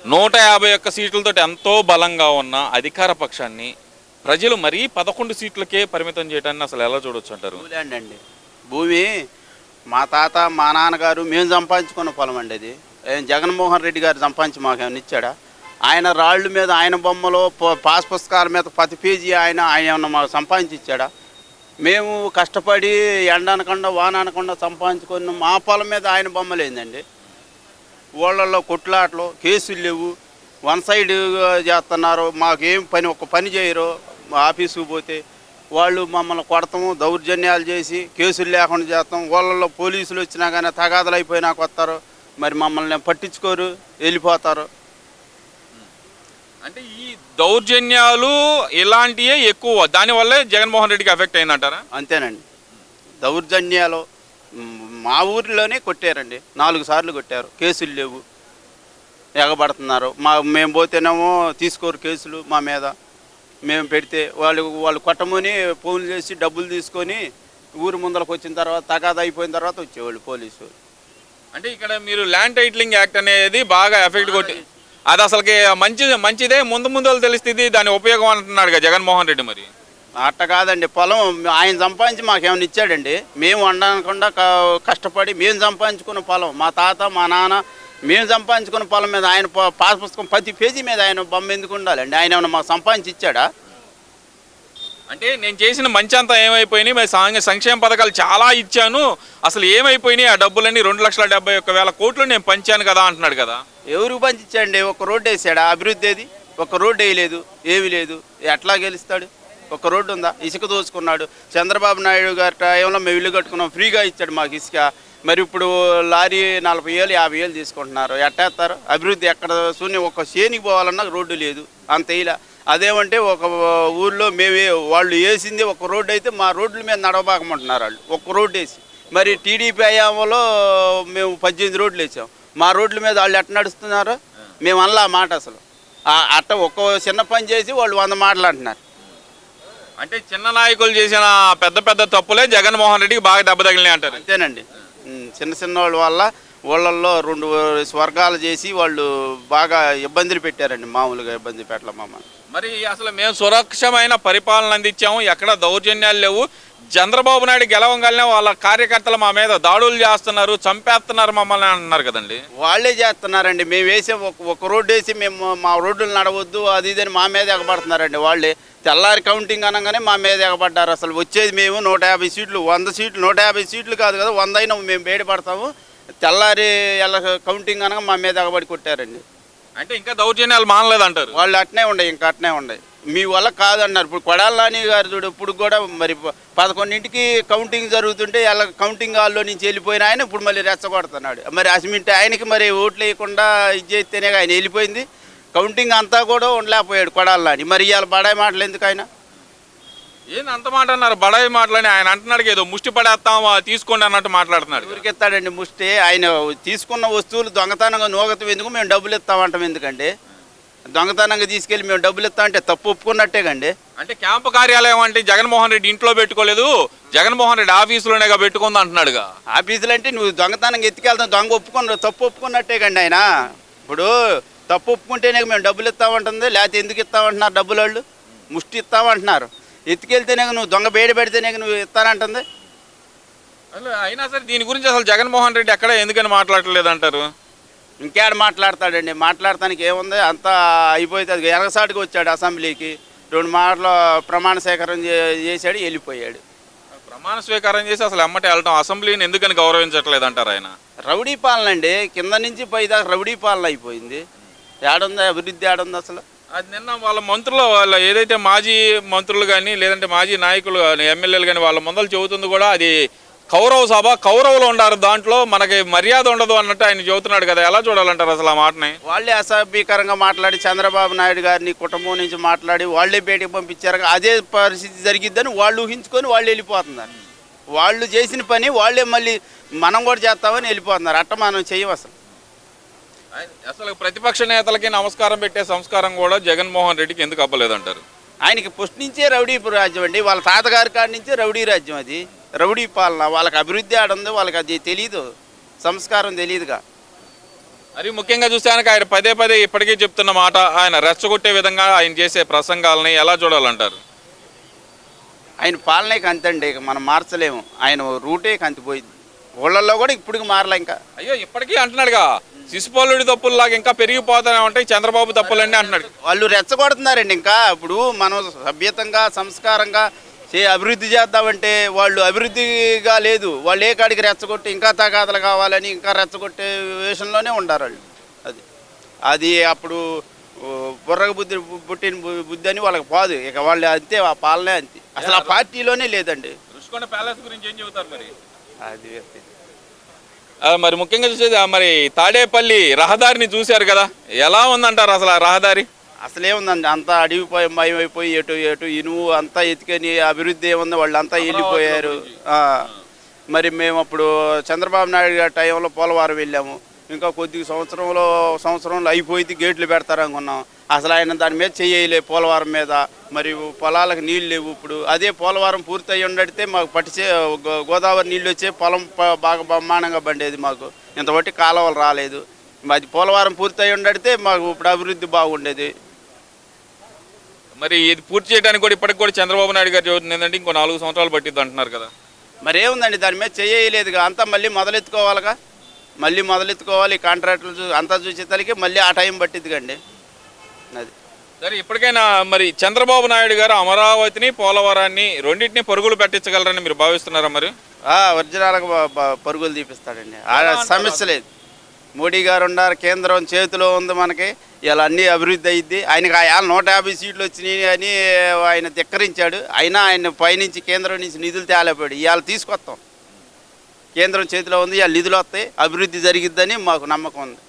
నూట యాభై ఒక్క సీట్లతో ఎంతో బలంగా ఉన్న అధికార పక్షాన్ని ప్రజలు మరీ పదకొండు సీట్లకే పరిమితం చేయడాన్ని అసలు ఎలా చూడొచ్చు అంటారు? భూల్యాండ్ అండి భూమి మా తాత మా నాన్నగారు మేము సంపాదించుకున్న పొలం అండి అది. ఏం జగన్మోహన్ రెడ్డి గారు సంపాదించి మాకు ఏమైనా ఇచ్చాడా? ఆయన రాళ్ళు మీద ఆయన బొమ్మలో పాస్ పుస్తకాల మీద ప్రతి పేజీ ఆయన ఆయన ఏమన్నా మాకు సంపాదించి ఇచ్చాడా? మేము కష్టపడి ఎండ అనకుండా వాన అనకుండా సంపాదించుకున్న మా పొలం మీద ఆయన బొమ్మలేందండి. ఊళ్ళల్లో కొట్లాటలు కేసులు లేవు. వన్ సైడ్ చేస్తున్నారు. మాకేం పని ఒక పని చేయరు. ఆఫీసుకు పోతే వాళ్ళు మమ్మల్ని కొడతాము దౌర్జన్యాలు చేసి కేసులు లేకుండా చేస్తాం. ఊళ్ళల్లో పోలీసులు వచ్చినా కానీ తగాదలు అయిపోయినాక వస్తారు. మరి మమ్మల్ని పట్టించుకోరు వెళ్ళిపోతారు. అంటే ఈ దౌర్జన్యాలు ఇలాంటివే ఎక్కువ. దానివల్లే జగన్మోహన్ రెడ్డికి ఎఫెక్ట్ అయిందంటారా? అంతేనండి. దౌర్జన్యాలు మ్, ఊరిలోనే కొట్టారండి. నాలుగు సార్లు కొట్టారు. కేసులు లేవు. ఎగబడుతున్నారు. మా మేము పోతేనేమో తీసుకోరు కేసులు మా మీద. మేము పెడితే వాళ్ళు వాళ్ళు కొట్టమని ఫోన్లు చేసి డబ్బులు తీసుకొని ఊరు ముందరకు వచ్చిన తర్వాత తగాదా అయిపోయిన తర్వాత వచ్చేవాళ్ళు పోలీసు అంటే ఇక్కడ మీరు ల్యాండ్ టైటిలింగ్ యాక్ట్ అనేది బాగా ఎఫెక్ట్ కొట్టి అది అసలుకి మంచి మంచిదే. ముందు ముందు తెలుస్తుంది దాని ఉపయోగం అంటున్నాడు జగన్మోహన్ రెడ్డి మరి. అట్ట కాదండి పొలం ఆయన సంపాదించి మాకేమైనా ఇచ్చాడండి? మేము వండకుండా కష్టపడి మేము సంపాదించుకున్న పొలం మా తాత మా నాన్న మేము సంపాదించుకున్న పొలం మీద ఆయన పాస్ పుస్తకం ప్రతి పేజీ మీద ఆయన బొమ్మ ఎందుకు ఉండాలండి? ఆయన ఏమైనా మాకు సంపాదించి ఇచ్చాడా? అంటే నేను చేసిన మంచి అంతా ఏమైపోయినాయి? మరి సంక్షేమ పథకాలు చాలా ఇచ్చాను. అసలు ఏమైపోయినాయి? ఆ డబ్బులన్నీ రెండు లక్షల డెబ్బై ఒక్క వేల కోట్లు నేను పంచాను కదా అంటున్నాడు కదా. ఎవరికి పంచిచ్చాడండి? ఒక రోడ్డు వేసాడా? అభివృద్ధి ఏది? ఒక రోడ్డు వేయలేదు ఏమీ లేదు. ఎట్లా గెలుస్తాడు? ఒక రోడ్డు ఉందా? ఇసుక దోచుకున్నాడు చంద్రబాబు నాయుడు గారి టైంలో మేము ఇల్లు కట్టుకున్నాం. ఫ్రీగా ఇచ్చాడు మాకు ఇసుక. మరి ఇప్పుడు లారీ నలభై ఏళ్ళు యాభై ఏళ్ళు తీసుకుంటున్నారు. ఎట్టేస్తారు? అభివృద్ధి ఎక్కడ? శూన్యం ఒక చేనికి పోవాలన్నా రోడ్డు లేదు. అంత ఇలా. అదేమంటే ఒక ఊర్లో మేమే వాళ్ళు వేసింది ఒక రోడ్డు అయితే మా రోడ్ల మీద నడవబాకమంటున్నారు వాళ్ళు. ఒక రోడ్డు వేసి. మరి టీడీపీ అయ్యామలో మేము పద్దెనిమిది రోడ్లు వేసాం. మా రోడ్ల మీద వాళ్ళు ఎట్ట నడుస్తున్నారు? మేము అనలా మాట అసలు. అట్ట ఒక్క చిన్న పని చేసి వాళ్ళు వంద మాటలు అంటున్నారు. అంటే చిన్న నాయకులు చేసిన పెద్ద పెద్ద తప్పులే జగన్మోహన్ రెడ్డికి బాగా దెబ్బ తగిలినాయి అంటారు. అంతేనండి. చిన్న చిన్న వాళ్ళ వల్ల ఊళ్ళల్లో రెండు స్వర్గాలు చేసి వాళ్ళు బాగా ఇబ్బందులు పెట్టారండి మామూలుగా ఇబ్బంది పెట్టలే మమ్మల్ని. మరి అసలు మేము సురక్షమైన పరిపాలన అందించాము ఎక్కడ దౌర్జన్యాలు లేవు. చంద్రబాబు నాయుడు గెలవంగానే వాళ్ళ కార్యకర్తలు మా మీద దాడులు చేస్తున్నారు చంపేస్తున్నారు మమ్మల్ని అంటున్నారు కదండి. వాళ్ళే చేస్తున్నారండి. మేము వేసే ఒక రోడ్డు వేసి మేము మా రోడ్డులు నడవద్దు అది ఇది మా మీద ఎగబడుతున్నారండి వాళ్ళే. తెల్లారి కౌంటింగ్ అనగానే మా మీద ఎగబడ్డారు. అసలు వచ్చేది మేము నూట యాభై సీట్లు వంద సీట్లు నూట యాభై సీట్లు కాదు కదా వంద అయినా మేము బయటపడతాము తెల్లారి ఎలా కౌంటింగ్ అనగా మా మీద ఎగబడి కొట్టారండి. అంటే ఇంకా దౌర్జన్యాలు మానలేదంటారు. వాళ్ళు అట్నే ఉండే ఇంకా అట్నే ఉండే. మీ వల్ల కాదన్నారు. ఇప్పుడు కొడాల నాని గారు చూడు ఇప్పుడు కూడా మరి పదకొండింటికి కౌంటింగ్ జరుగుతుంటే ఎలా కౌంటింగ్ హాల్లో నుంచి వెళ్ళిపోయిన ఆయన ఇప్పుడు మళ్ళీ రెచ్చగొడుతున్నాడు. మరి అసిమింటి ఆయనకి మరి ఓట్లు వేయకుండా ఇది చేస్తేనే ఆయన వెళ్ళిపోయింది. కౌంటింగ్ అంతా కూడా ఉండలేకపోయాడు కొడాల నాని మరి ఇవాళ బడాయి మాటలు ఎందుకు ఆయన ఏంది అంత మాట అన్నారు? బడాయి మాటలని ఆయన అంటున్నాడు ఏదో ముష్టి పడేస్తాం తీసుకోండి అన్నట్టు మాట్లాడుతున్నాడు ఎవరికి ఇస్తాడండి ముష్టి? ఆయన తీసుకున్న వస్తువులు దొంగతనంగా నూగతం ఎందుకు? మేము డబ్బులు ఇస్తామంటాం ఎందుకండి? దొంగతనంగా తీసుకెళ్ళి మేము డబ్బులు ఇస్తామంటే తప్పు ఒప్పుకున్నట్టే కండి. అంటే క్యాంపు కార్యాలయం అంటే జగన్మోహన్ రెడ్డి ఇంట్లో పెట్టుకోలేదు జగన్మోహన్ రెడ్డి ఆఫీసులోనేగా పెట్టుకుంది అంటున్నాడుగా. ఆఫీసులు అంటే నువ్వు దొంగతనంగా ఎత్తుకెళ్తావు దొంగ ఒప్పుకున్న తప్పు ఒప్పుకున్నట్టే కండి ఆయన. ఇప్పుడు తప్పు ఒప్పుకుంటేనే మేము డబ్బులు ఇస్తామంటుంది లేకపోతే ఎందుకు ఇస్తామంటున్నారు డబ్బులు వాళ్ళు ముష్టి ఇస్తామంటున్నారు. ఎత్తుకెళ్తేనే నువ్వు దొంగ బేడి పెడితేనే నువ్వు ఇస్తానంటుంది. అయినా సరే దీని గురించి అసలు జగన్మోహన్ రెడ్డి ఎక్కడ ఎందుకని మాట్లాడలేదు అంటారు ఇంకేడ మాట్లాడతాడండి? మాట్లాడటానికి ఏముంది? అంతా అయిపోతే అది ఎరగసాటుకు వచ్చాడు అసెంబ్లీకి. రెండు మాటలు ప్రమాణ సేకరణ చే- చేశాడు వెళ్ళిపోయాడు. ప్రమాణ స్వీకారం చేసి అసలు ఎమ్మటే వెళ్ళటం అసెంబ్లీని ఎందుకని గౌరవించట్లేదు అంటారు ఆయన? రౌడీ పాలన అండి. కింద నుంచి పై దాకా రౌడీ పాలన అయిపోయింది. ఏడుంది? అభివృద్ధి ఏడుంది అసలు? అది నిన్న వాళ్ళ మంత్రులు వాళ్ళ ఏదైతే మాజీ మంత్రులు కానీ లేదంటే మాజీ నాయకులు కానీ ఎమ్మెల్యేలు కానీ వాళ్ళ ముందలు చెబుతుంది కూడా అది కౌరవ సభ కౌరవులు ఉండారు దాంట్లో మనకి మర్యాద ఉండదు అన్నట్టు ఆయన చెబుతున్నాడు కదా. ఎలా చూడాలంటారు అసలు ఆ మాటని? వాళ్ళే అసభ్యకరంగా మాట్లాడి చంద్రబాబు నాయుడు గారిని కుటుంబం నుంచి మాట్లాడి వాళ్ళే బయటకు పంపించారు. అదే పరిస్థితి జరిగిద్దని వాళ్ళు ఊహించుకొని వాళ్ళు వెళ్ళిపోతున్నారు. వాళ్ళు చేసిన పని వాళ్ళే మళ్ళీ మనం కూడా చేస్తామని వెళ్ళిపోతున్నారు. అట్ట మనం చెయ్యం అసలు ప్రతిపక్ష నేతలకి నమస్కారం పెట్టే సంస్కారం కూడా జగన్మోహన్ రెడ్డికి ఎందుకు అవ్వలేదంటారు ఆయనకి ఫస్ట్ నుంచే రౌడీ రాజ్యం అండి. వాళ్ళ తాతగారి కాడి నుంచే రౌడీ రాజ్యం అది. రౌడీ పాలన వాళ్ళకి అభివృద్ధి ఆడుంది వాళ్ళకి అది తెలియదు సంస్కారం తెలియదుగా మరి ముఖ్యంగా చూస్తే ఆయన పదే పదే ఇప్పటికీ చెప్తున్న మాట ఆయన రెచ్చగొట్టే విధంగా ఆయన చేసే ప్రసంగాలని ఎలా చూడాలంటారు? ఆయన పాలనే కంతండి ఇక మనం మార్చలేము. ఆయన రూటే కంతిపోయింది. ఊళ్ళల్లో కూడా ఇప్పటికి మారలే ఇంకా. అయ్యో ఇప్పటికీ అంటున్నాడుగా. శిశుపాలుడి తప్పుల్లాగా ఇంకా పెరిగిపోతానే ఉంటాయి చంద్రబాబు తప్పులన్నీ అంటున్నాడు. వాళ్ళు రెచ్చగొడుతున్నారండి ఇంకా. ఇప్పుడు మనం సభ్యతంగా సంస్కారంగా చే అభివృద్ధి చేద్దామంటే వాళ్ళు అభివృద్ధిగా లేదు. వాళ్ళు ఏ కాడికి రెచ్చగొట్టి ఇంకా తగాదలు కావాలని ఇంకా రెచ్చగొట్టే విషయంలోనే ఉండారు వాళ్ళు. అది. అది అప్పుడు బుర్రగ బుద్ధి పుట్టిన బుద్ధి అని వాళ్ళకి పోదు. ఇక వాళ్ళు అంతే ఆ పాలనే అంతే. అసలు ఆ పార్టీలోనే లేదండి. రుషికొండ ప్యాలెస్ గురించి ఏం చెబుతారు మరి? అది మరి ముఖ్యంగా చూసేది మరి తాడేపల్లి రహదారిని చూశారు కదా? ఎలా ఉందంటారు అసలు ఆ రహదారి? అసలేముందండి అంతా అడిగిపోయి మయమైపోయి ఎటు ఎటు ఇనుము అంతా ఎత్తుకొని అభివృద్ధి ఏముంది వాళ్ళు అంతా వెళ్ళిపోయారు. ఆ. మరి మేము అప్పుడు చంద్రబాబు నాయుడు గారి టైంలో పోలవరం వెళ్ళాము. ఇంకా కొద్ది సంవత్సరంలో సంవత్సరంలో అయిపోయింది గేట్లు పెడతారు అనుకున్నాం అసలు ఆయన దాని మీద చేయలే పోలవరం మీద. మరి పొలాలకు నీళ్ళు లేవు ఇప్పుడు. అదే పోలవరం పూర్తి అయ్యి ఉండడితే మాకు పట్టిచే గోదావరి నీళ్ళు వచ్చే పొలం బాగా బ్రహ్మాండంగా పండేది మాకు. ఇంతబట్టి కాలువలు రాలేదు. అది పోలవరం పూర్తి అయ్యి ఉండడితే మాకు ఇప్పుడు అభివృద్ధి బాగుండేది. మరి ఇది పూర్తి చేయడానికి కూడా ఇప్పటికి కూడా చంద్రబాబు నాయుడు గారు చెబుతుంది ఏంటంటే ఇంకో నాలుగు సంవత్సరాలు పట్టిద్ది అంటున్నారు కదా. మరి ఏముందండి దాని మీద చేయలేదుగా అంతా మళ్ళీ మొదలెత్తుకోవాలిగా? మళ్ళీ మొదలెత్తుకోవాలి కాంట్రాక్టులు చూ అంతా చూసేసరికి మళ్ళీ ఆ టైం పట్టిద్ది కండి అది. సరే ఇప్పటికైనా మరి చంద్రబాబు నాయుడు గారు అమరావతిని పోలవరాన్ని రెండింటిని పరుగులు పెట్టించగలరని మీరు భావిస్తున్నారా మరి? ఒరిజినల్గా పరుగులు తీపిస్తాడండి. ఆ సమస్య లేదు. మోడీ గారు ఉన్నారు కేంద్రం చేతిలో ఉంది మనకి. ఇలా అన్నీ అభివృద్ధి అయ్యిద్ది ఆయనకి ఆ నూట యాభై సీట్లు వచ్చినాయి అని ఆయన ధిక్కరించాడు. అయినా ఆయన పైనుంచి కేంద్రం నుంచి నిధులు తేలేపాడు. ఇవాళ తీసుకొస్తాం. కేంద్రం చేతిలో ఉంది ఇవాళ నిధులు వస్తాయి అభివృద్ధి జరిగిద్దని మాకు నమ్మకం ఉంది.